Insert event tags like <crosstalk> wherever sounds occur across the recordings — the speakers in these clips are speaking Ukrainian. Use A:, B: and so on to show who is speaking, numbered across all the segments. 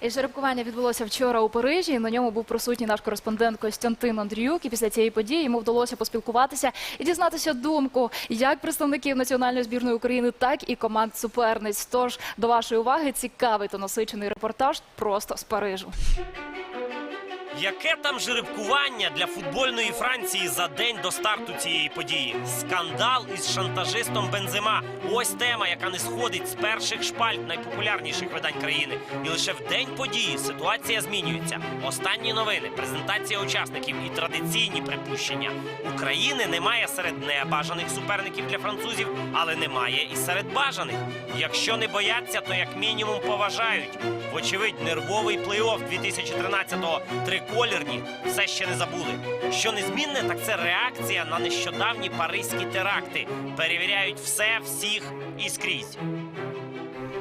A: І жеребкування відбулося вчора у Парижі. На ньому був присутній наш кореспондент Костянтин Андріюк. І після цієї події йому вдалося поспілкуватися і дізнатися думку як представників національної збірної України, так і команд суперниць. Тож до вашої уваги цікавий та насичений репортаж просто з Парижу.
B: Яке там жеребкування для футбольної Франції за день до старту цієї події? Скандал із шантажистом Бензема. Ось тема, яка не сходить з перших шпальт найпопулярніших видань країни. І лише в день події ситуація змінюється. Останні новини, презентація учасників і традиційні припущення. України немає серед небажаних суперників для французів, але немає і серед бажаних. Якщо не бояться, то як мінімум поважають. Вочевидь, нервовий плей-офф 2013-го триколірні все ще не забули. Що незмінне, так це реакція на нещодавні паризькі теракти. Перевіряють все, всіх і скрізь.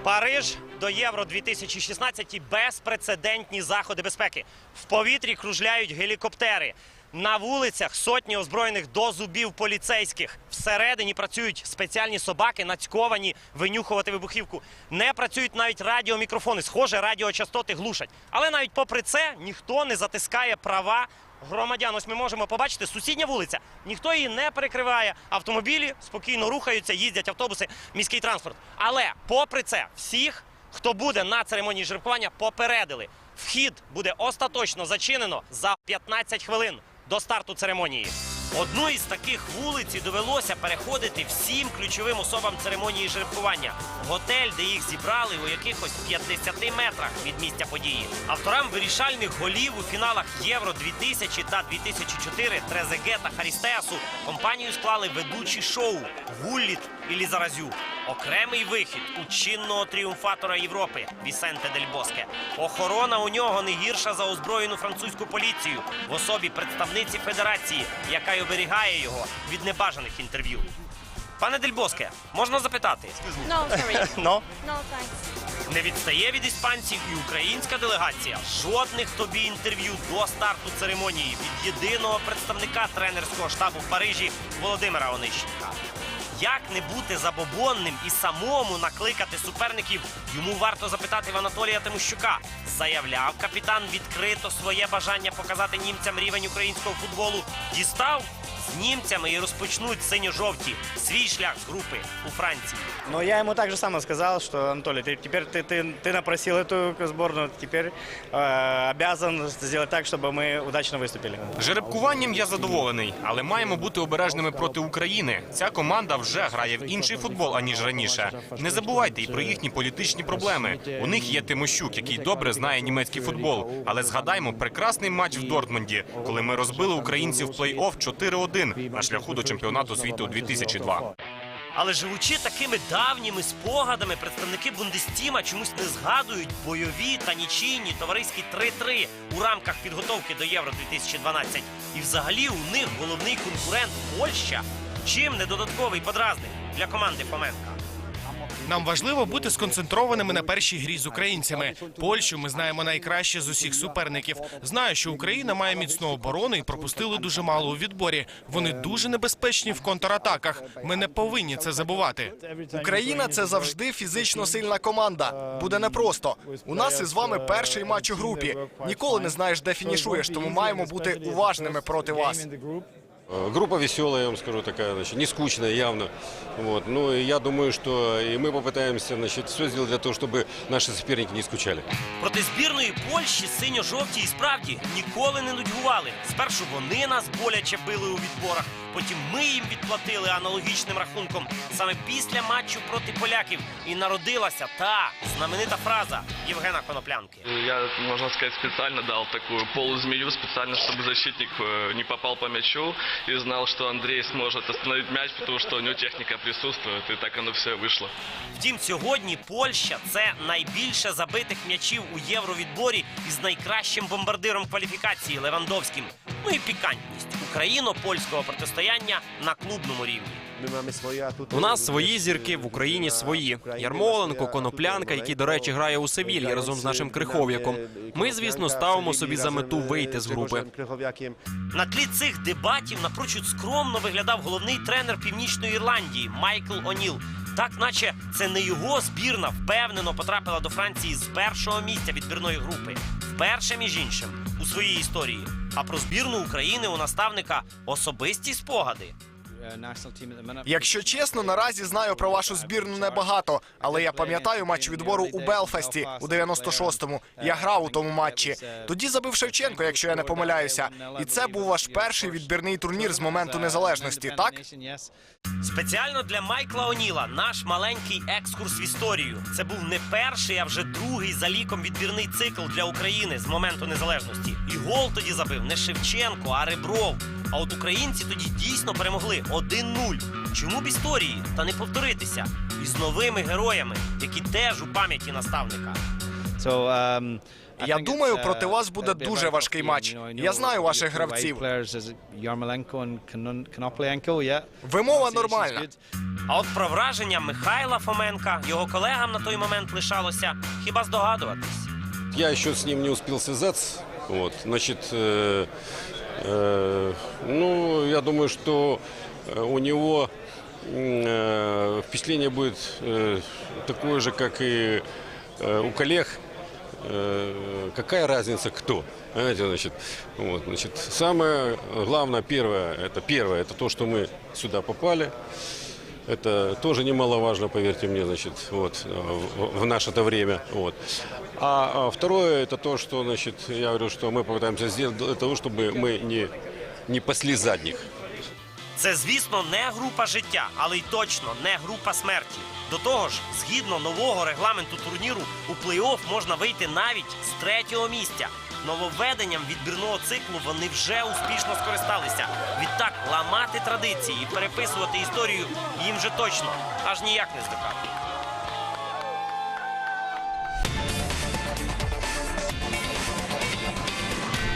B: Париж до Євро 2016 і безпрецедентні заходи безпеки. В повітрі кружляють гелікоптери. На вулицях сотні озброєних до зубів поліцейських. Всередині працюють спеціальні собаки, нацьковані винюхувати вибухівку. Не працюють навіть радіомікрофони. Схоже, радіочастоти глушать. Але навіть попри це ніхто не затискає права громадян. Ось ми можемо побачити сусідня вулиця. Ніхто її не перекриває. Автомобілі спокійно рухаються, їздять автобуси, міський транспорт. Але попри це, всіх, хто буде на церемонії жеребкування, попередили. Вхід буде остаточно зачинено за 15 хвилин до старту церемонії. Одну із таких вулиць довелося переходити всім ключовим особам церемонії жеребкування. Готель, де їх зібрали у якихось 50 метрах від місця події. Авторам вирішальних голів у фіналах Євро 2000 та 2004 Трезеге та Харістеасу компанію склали ведучі шоу Гулліт і Лізаразю. Окремий вихід у чинного тріумфатора Європи Вісенте Дель Боске. Охорона у нього не гірша за озброєну французьку поліцію в особі представниці федерації, яка й оберігає його від небажаних інтерв'ю. Пане Дель Боске, можна запитати?
C: No, sorry. <laughs>
B: Но
C: No, thanks.
B: не відстає від іспанців і українська делегація. Жодних тобі інтерв'ю до старту церемонії від єдиного представника тренерського штабу в Парижі Володимира Онищенка. Як не бути забобонним і самому накликати суперників, йому варто запитати в Анатолія Тимощука. Заявляв капітан відкрито своє бажання показати німцям рівень українського футболу. Дістав з німцями і розпочнуть синьо-жовті свій шлях з групи у Франції.
D: Но я ему также само сказал, что, Анатолий, ты, теперь ты, ты, ты напросил эту сборную, теперь э, обязан сделать так, чтобы мы удачно выступили.
E: Жеребкуванням я задоволений, але маємо бути обережними проти України. Ця команда вже грає в інший футбол аніж раніше. Не забувайте і про їхні політичні проблеми. У них є Тимощук, який добре знає німецький футбол. Але згадаймо прекрасний матч в Дортмунді, коли ми розбили українців в плей-офф 4-1 на шляху до чемпіонату світу 2002.
B: Але живучи такими давніми спогадами, представники Бундестіма чомусь не згадують бойові та нічийні товариські 3-3 у рамках підготовки до Євро 2012. І взагалі у них головний конкурент Польща. Чим не додатковий подразник для команди Фоменка?
F: Нам важливо бути сконцентрованими на першій грі з українцями. Польщу ми знаємо найкраще з усіх суперників. Знаю, що Україна має міцну оборону і пропустили дуже мало у відборі. Вони дуже небезпечні в контратаках. Ми не повинні це забувати.
G: Україна це завжди фізично сильна команда. Буде непросто. У нас із вами перший матч у групі. Ніколи не знаєш, де фінішуєш, тому маємо бути уважними проти вас.
H: Э, Группа веселая, я вам скажу, такая, значит, не скучная явно. Вот. Ну, и я думаю, что и мы попытаемся, значит, все сделать для того, чтобы наши соперники не скучали.
B: Проти збірної Польщі синьо-жовті і справді ніколи не нудьгували. Спершу вони нас боляче били у відборах, потім ми їм відплатили аналогічним рахунком. Саме після матчу проти поляків і народилася та знаменита фраза Євгена Коноплянки.
I: Я, можно сказать, специально дал такую полузмею, специально, чтобы защитник э, не попал по мячу и знал, что Андрей сможет остановить мяч, потому что у него техника присутствует, и так оно все вышло.
B: Втім, сьогодні Польща це найбільше забитих м'ячів у євровідборі із найкращим бомбардиром кваліфікації Левандовським. Ну і пікантність україно-польського протистояння на клубному рівні.
J: У нас свої зірки в Україні свої. Ярмоленко, Коноплянка, який, до речі, грає у Севільї разом з нашим Крихов'яком. Ми, звісно, ставимо собі за мету вийти з групи.
B: На тлі цих дебатів напрочуд скромно виглядав головний тренер Північної Ірландії Майкл О'Ніл. Так, наче це не його збірна впевнено потрапила до Франції з першого місця відбірної групи. Вперше, між іншим, у своїй історії. А про збірну України у наставника особисті спогади.
G: Якщо чесно, наразі знаю про вашу збірну небагато, але я пам'ятаю матч відбору у Белфасті у 96-му. Я грав у тому матчі. Тоді забив Шевченко, якщо я не помиляюся. І це був ваш перший відбірний турнір з моменту незалежності, так?
B: Спеціально для Майкла Оніла наш маленький екскурс в історію. Це був не перший, а вже другий за ліком відбірний цикл для України з моменту незалежності. І гол тоді забив не Шевченко, а Ребров. А от українці тоді дійсно перемогли 1-0. Чому б історії та не повторитися? І з новими героями, які теж у пам'яті наставника.
G: Я думаю, проти вас буде дуже важкий матч. Я знаю ваших гравців. Вимова нормальна.
B: А от про враження Михайла Фоменка його колегам на той момент лишалося хіба здогадуватись.
H: Я еще с ним не успел связаться. Вот, значит, э, ну, я думаю, что э, у него м, э, впечатление будет э, такое же, как и э, у коллег. Э, какая разница кто? Знаете, значит, вот, значит, самое главное, первое, это первое, это то, что мы сюда попали. Это тоже немаловажно, поверьте мне, значит, вот, в, в наше-то время. Вот. А, а второе, это то, что, значит, я говорю, что мы попытаемся сделать для того, чтобы мы не, не пасли задних.
B: Це, звісно, не група життя, але й точно не група смерті. До того ж, згідно нового регламенту турніру, у плей-офф можна вийти навіть з третього місця. Нововведенням відбірного циклу вони вже успішно скористалися. Відтак ламати традиції і переписувати історію їм вже точно аж ніяк не здихати.